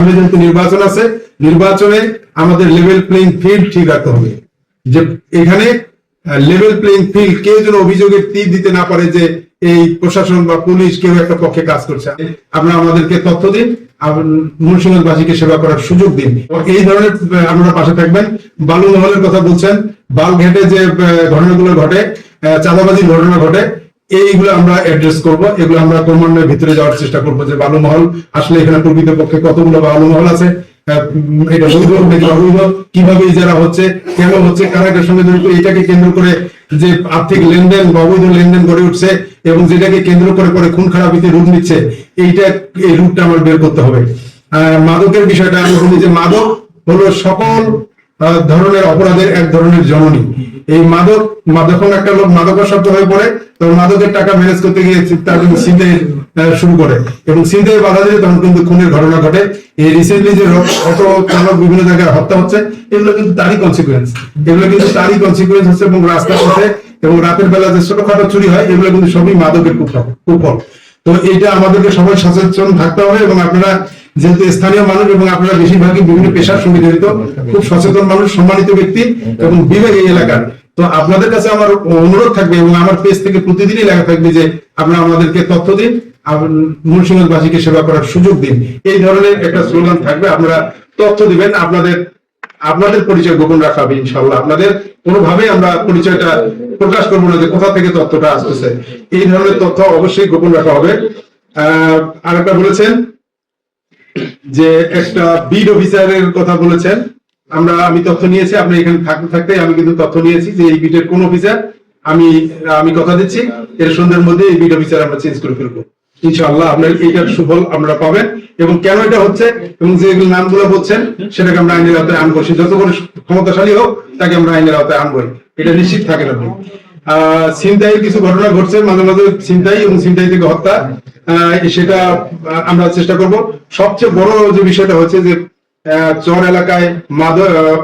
সামনে যেহেতু নির্বাচন আছে, নির্বাচনে আমাদের লেভেল প্লেইং ফিল্ড ঠিক রাখতে হবে। যে এখানে লেভেল প্লেইং ফিল্ড কেউ যেন অভিযোগের তীর দিতে না পারে যে এই প্রশাসন বা পুলিশ কেউ একটা পক্ষে কাজ করছে। আপনারা আমাদেরকে তথ্য দিন মুন্সিগঞ্জবাসীকে সেবা করার সুযোগ দিন। এই ধরনের আপনারা পাশে থাকবেন। বালু মহলের কথা বলছেন। বালঘেটে যে ঘটনাগুলো ঘটে চাঁদাবাজির ঘটনা ঘটে এইগুলো আমরা অ্যাড্রেস করব। এগুলো আমরা ক্রমান্বয়ে ভিতরে যাওয়ার চেষ্টা করব যে বালু মহল আসলে এখানে প্রকৃত পক্ষে কতগুলো বালু মহল আছে কীভাবে ইজারা হচ্ছে, কেন হচ্ছে, কারা এটার সঙ্গে জড়িত, এটাকে কেন্দ্র করে যে আর্থিক লেনদেন বা অবৈধ লেনদেন গড়ে উঠছে এবং যেটাকে কেন্দ্র করে করে খুন খারাপিতে রূপ নিচ্ছে, এইটা, এই রূপটা আমার বের করতে হবে। মাদকের বিষয়টা আমি বলি যে মাদক হলো সকল ধরনের অপরাধের এক ধরনের জননী। এই মাদক যখন একটা লোক মাদকাসক্ত হয়ে পড়ে, তখন মাদকের টাকা ম্যানেজ করতে গিয়ে তার কিন্তু শুরু করে। এবং ছিনতাই বাধা দিলে তখন কিন্তু খুনের ঘটনা ঘটে। এই রিসেন্টলি যে অটো চালক বিভিন্ন জায়গায় হত্যা হচ্ছে, এগুলো কিন্তু তারই কনসিকুয়েন্স এগুলো কিন্তু তারই কনসিকুয়েন্স হচ্ছে এবং রাস্তার পথে এবং রাতের বেলা যে ছোটখাটো চুরি হয়, এগুলো কিন্তু সবই মাদকের কুফল তো এটা আমাদেরকে সবাই সচেতন থাকতে হবে এবং আপনারা যেহেতু স্থানীয় মানুষ এবং আপনারা বেশিরভাগই বিভিন্ন পেশার সঙ্গে জড়িত, খুব সচেতন মানুষ, সম্মানিত ব্যক্তি এবং বিবেক এই এলাকার। তো আপনাদের কাছে আমার অনুরোধ থাকবে এবং আমার পেজ থেকে প্রতিদিনই লেখা থাকবে যে আপনারা আমাদেরকে তথ্য দিন মুন্সিগঞ্জবাসীকে সেবা করার সুযোগ দিন। এই ধরনের একটা স্লোগান থাকবে, আপনারা তথ্য দিবেন, আপনাদের আপনাদের পরিচয় গোপন রাখা হবে ইনশাল্লাহ আপনাদের কোনোভাবেই আমরা পরিচয়টা প্রকাশ করব না যে কোথা থেকে তথ্যটা আসতেছে। এই ধরনের তথ্য অবশ্যই গোপন রাখা হবে। আহ আরেকটা বলেছেন যে একটা বিড অফিসারের কথা বলেছেন, আমরা, আমি তথ্য নিয়েছি, আপনি এখানে থাকতে থাকতে আমি কিন্তু তথ্য নিয়েছি যে এই বিটের কোন অফিসার আমি আমি কথা দিচ্ছি, এর সন্ধ্যের মধ্যে এই বিড অফিসার আমরা চেঞ্জ করে ফেলব। ইনশাআল্লাহ আপনার এইটার সুফল আমরা পাবেন। এবং কেন এটা হচ্ছে? এবং যে নামগুলো বলছেন, সেটাকে আমরা আইনের আওতায় আনব। সে যত বড় ক্ষমতাশালী হোক, তাকে আমরা আইনের আওতায় আনবোই। এটা নিশ্চিত আপনি। আহ কিছু ঘটনা ঘটছে, মাঝে মাঝে ছিনতাই এবং ছিনতাই থেকে হত্যা। সেটা আমরা চেষ্টা করব। সবচেয়ে বড় যে বিষয়টা হচ্ছে যে চর এলাকায়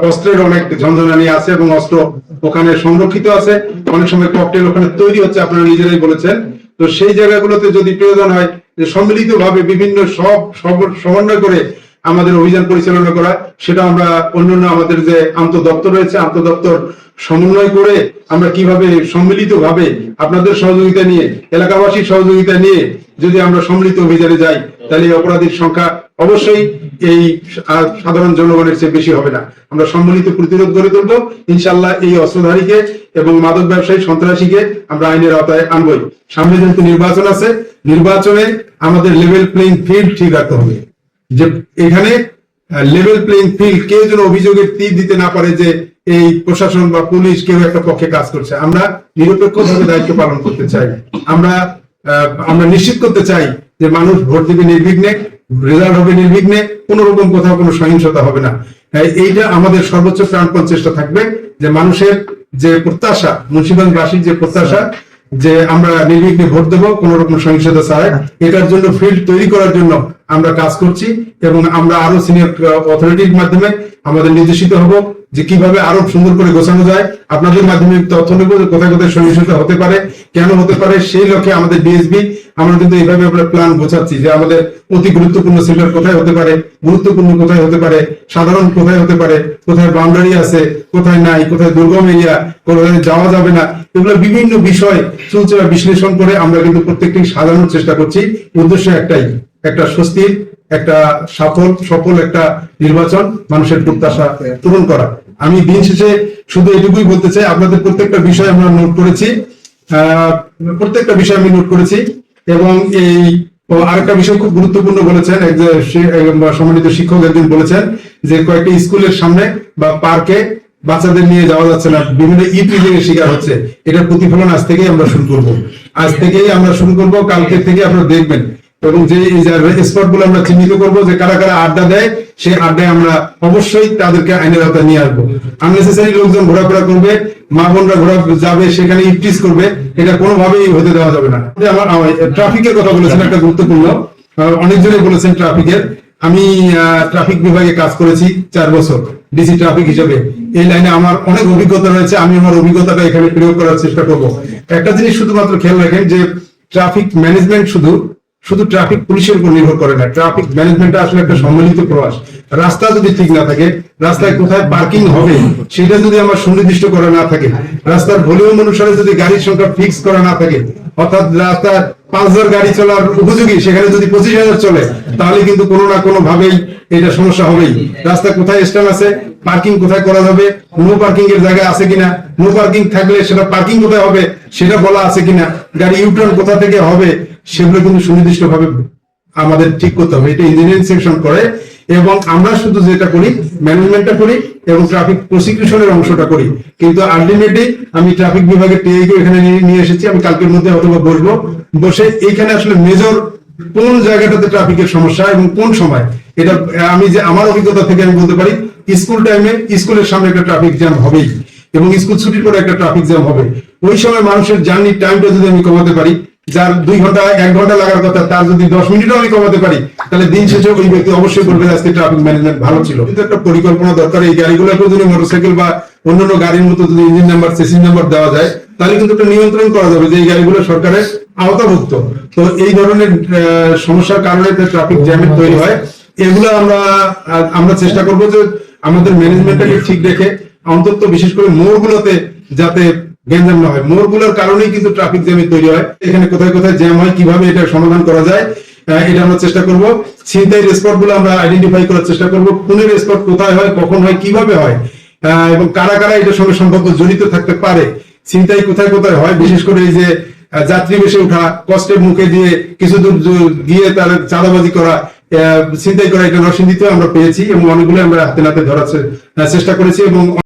অস্ত্রের অনেক ঝঞ্ঝনানি আছে এবং অস্ত্র ওখানে সংরক্ষিত আছে। অনেক সময় ককটেল ওখানে তৈরি হচ্ছে, আপনারা নিজেরাই বলেছেন। তো সেই জায়গাগুলোতে যদি প্রয়োজন হয়, যে সম্মিলিত ভাবে বিভিন্ন সব- সমন্বয় করে আমাদের অভিযান পরিচালনা করা, সেটা আমরা অন্যান্য আমাদের যে আন্ত দপ্তর রয়েছে আন্ত দপ্তর সমন্বয় করে আমরা কীভাবে সম্মিলিত ভাবে আপনাদের সহযোগিতা নিয়ে, এলাকাবাসীর সহযোগিতা নিয়ে যদি আমরা সম্মিলিত অভিযানে যাই, তাহলে অপরাধীর সংখ্যা অবশ্যই এই সাধারণ জনগণের চেয়ে বেশি হবে না। আমরা সম্মিলিত প্রতিরোধ গড়ে তুলবো ইনশাল্লাহ এই অস্ত্রধারীকে এবং মাদক ব্যবসায়ী সন্ত্রাসীকে আমরা আইনের আওতায় আনবই। সামনে যেহেতু নির্বাচন আছে, নির্বাচনে আমাদের লেভেল প্লেইং ফিল্ড ঠিক রাখতে হবে। যে এখানে লেভেল প্লেইং ফিল্ড কেউ যেন অভিযোগের তীর দিতে না পারে যে এই প্রশাসন বা পুলিশ কেউ একটা পক্ষে কাজ করছে। আমরা নিরপেক্ষভাবে দায়িত্ব পালন করতে চাই। আমরা আমরা নিশ্চিত করতে চাই যে মানুষ ভোট দিবে নির্বিঘ্নে রেজাল্ট হবে নির্বিঘ্নে, কোন রকম কোথাও কোনো সহিংসতা হবে না। এই- এইটা আমাদের সর্বোচ্চ প্রাণপণ চেষ্টা থাকবে যে মানুষের যে প্রত্যাশা, মুন্সিগঞ্জবাসীর যে প্রত্যাশা যে আমরা নির্বিঘ্নে ভোট দেবো কোন রকম সহিংসতা ছাড়াই এটার জন্য ফিল্ড তৈরি করার জন্য আমরা কাজ করছি এবং আমরা আরও সিনিয়র অথরিটির মাধ্যমে আমাদের নির্দেশিত হব। যে কীভাবে আরও সুন্দর করে গোছানো যায়, আপনাদের মাধ্যমে তথ্য নেব কোথায় কোথায় সহিংসতা হতে পারে, কেন হতে পারে, সেই লক্ষ্যে আমাদের ডিএসবি আমরা কিন্তু এইভাবে আমরা প্ল্যান গোছাচ্ছি যে আমাদের অতি গুরুত্বপূর্ণ সেক্টর কোথায় হতে পারে, গুরুত্বপূর্ণ কোথায় হতে পারে, সাধারণ কোথায় হতে পারে, কোথায় বাউন্ডারি আছে, কোথায় নাই, কোথায় দুর্গম এরিয়া কোথায় যাওয়া যাবে না, এগুলো বিভিন্ন বিষয় চলছে বিশ্লেষণ করে আমরা কিন্তু প্রত্যেকটি সাজানোর চেষ্টা করছি। উদ্দেশ্য একটাই, একটা স্বস্তির একটা সফল সফল একটা নির্বাচন মানুষের প্রত্যাশা পূরণ করা। আমি দিন শেষে শুধু এটুকুই বলতে চাই, আপনাদের প্রত্যেকটা বিষয় আমরা নোট করেছি প্রত্যেকটা বিষয় আমি নোট করেছি, এবং এই আরেকটা বিষয় খুব গুরুত্বপূর্ণ বলেছেন সম্মানিত শিক্ষক একদিন বলেছেন যে কয়েকটি স্কুলের সামনে বা পার্কে বাচ্চাদের নিয়ে যাওয়া যাচ্ছে না, বিভিন্ন ই প্রিজিং এর শিকার হচ্ছে। এটার প্রতিফলন আজ থেকেই আমরা শুরু করব। আজ থেকেই আমরা শুরু করব, কালকে থেকে আপনারা দেখবেন। এবং যে স্পটগুলো আমরা চিহ্নিত করব যে কারা কারা আড্ডা দেয় সেই আড্ডায় আমরা অবশ্যই তাদেরকে আইনের আওতায় নিয়ে আসব। আননেসেসারি লোকজন ঘোরাফেরা করবে মা বোনরা ঘোরা যাবে সেখানে ইপটিস করবে এটা কোনোভাবেই হতে দেওয়া যাবে না। আমার ট্রাফিকের কথা বলেছেন একটা গুরুত্বপূর্ণ। আহ, অনেকজনই বলেছেন ট্রাফিকের আমি ট্রাফিক বিভাগে কাজ করেছি চার বছর ডিসি ট্রাফিক হিসেবে। এই লাইনে আমার অনেক অভিজ্ঞতা রয়েছে আমি আমার অভিজ্ঞতাটা এখানে প্রয়োগ করার চেষ্টা করব। একটা জিনিস শুধুমাত্র খেয়াল রাখেন যে ট্রাফিক ম্যানেজমেন্ট শুধু শুধু ট্রাফিক পুলিশের উপর নির্ভর করে না ট্রাফিক ম্যানেজমেন্টটা আসলে একটা সম্মিলিত প্রয়াস। রাস্তা যদি ঠিক না থাকে, রাস্তায় কোথায় পার্কিং হবে, সেটা যদি আমার সুনির্দিষ্ট করা না থাকে, রাস্তার ভলিউম অনুসারে যদি গাড়ির সংখ্যা ফিক্স করা না থাকে, অর্থাৎ রাস্তার পাঁচ হাজার গাড়ি চলার উপযোগী, সেখানে যদি পঁচিশ হাজার চলে, তাহলে কিন্তু কোনো না কোনো ভাবেই এটা সমস্যা হবেই। রাস্তা কোথায় স্ট্যান্ড আছে পার্কিং কোথায় করা যাবে নো পার্কিং এর জায়গা আছে কিনা নো পার্কিং থাকলে সেটা পার্কিং কোথায় হবে, সেটা বলা আছে কিনা, গাড়ি ইউটার্ন কোথা থেকে হবে সেগুলো কিন্তু সুনির্দিষ্ট ভাবে আমাদের ঠিক করতে হবে। এটা ইঞ্জিনিয়ারিং সেকশন করে এবং আমরা শুধু যেটা করি ম্যানেজমেন্টটা করি এবং ট্রাফিক প্রসিকিউশনের অংশটা করি। কিন্তু আলটিমেটলি আমি ট্রাফিক বিভাগের টিআই কে এখানে নিয়ে- এসেছি, আমি কালকের মধ্যে অথবা বসবো বসে এইখানে আসলে মেজর কোন জায়গাটাতে ট্রাফিকের সমস্যা এবং কোন সময়? এটা আমি যে আমার অভিজ্ঞতা থেকে আমি বলতে পারি, স্কুল টাইমে স্কুলের সামনে একটা ট্রাফিক জ্যাম হবেই এবং স্কুল ছুটির পরে একটা ট্রাফিক জ্যাম হবে। ওই সময় মানুষের জার্নি টাইমটা যদি আমি কমাতে পারি যার দুই ঘণ্টা, এক ঘণ্টা লাগার কথা, তার যদি দশ মিনিটও আমি কমাতে পারি, তাহলে দিন শেষে ওই ব্যক্তি অবশ্যই বলবে আজকে ট্রাফিক ম্যানেজমেন্ট ভালো ছিল। কিন্তু একটা পরিকল্পনা দরকার, এই গাড়িগুলোকে যদি মোটরসাইকেল বা অন্যান্য গাড়ির মতো যদি ইঞ্জিন নাম্বার সেসিং নাম্বার দেওয়া যায়, তাহলে কিন্তু একটা নিয়ন্ত্রণ করা যাবে যে এই গাড়িগুলো সরকারের আওতাভুক্ত। তো এই ধরনের সমস্যার কারণে ট্রাফিক জ্যামের তৈরি হয়, এগুলো আমরা আমরা চেষ্টা করব যে আমাদের ম্যানেজমেন্টটাকে ঠিক রেখে অন্তত বিশেষ করে মোড়গুলোতে যাতে গ্যাঞ্জাম না হয়। মোড়গুলোর কারণেই কিন্তু ট্রাফিক জ্যামের তৈরি হয়। এখানে কোথায় কোথায় জ্যাম হয়, কীভাবে এটা সমাধান করা যায় এটা আমরা চেষ্টা করব। ছিনতাই স্পটগুলো আমরা আইডেন্টিফাই করার চেষ্টা করব। খুনের স্পট কোথায় হয়, কখন হয়, কীভাবে হয় এবং কারা কারা এটার সঙ্গে সম্পর্ক জড়িত থাকতে পারে, ছিনতাই কোথায় কোথায় হয়, বিশেষ করে এই যে যাত্রী বেশি ওঠা কষ্টের মুখে দিয়ে কিছু দূর গিয়ে তার চাঁদাবাজি করা ছিনতাই করা, এটা নরসিংদীতে আমরা পেয়েছি এবং অনেকগুলো আমরা হাতে নাতে ধরার চেষ্টা করেছি এবং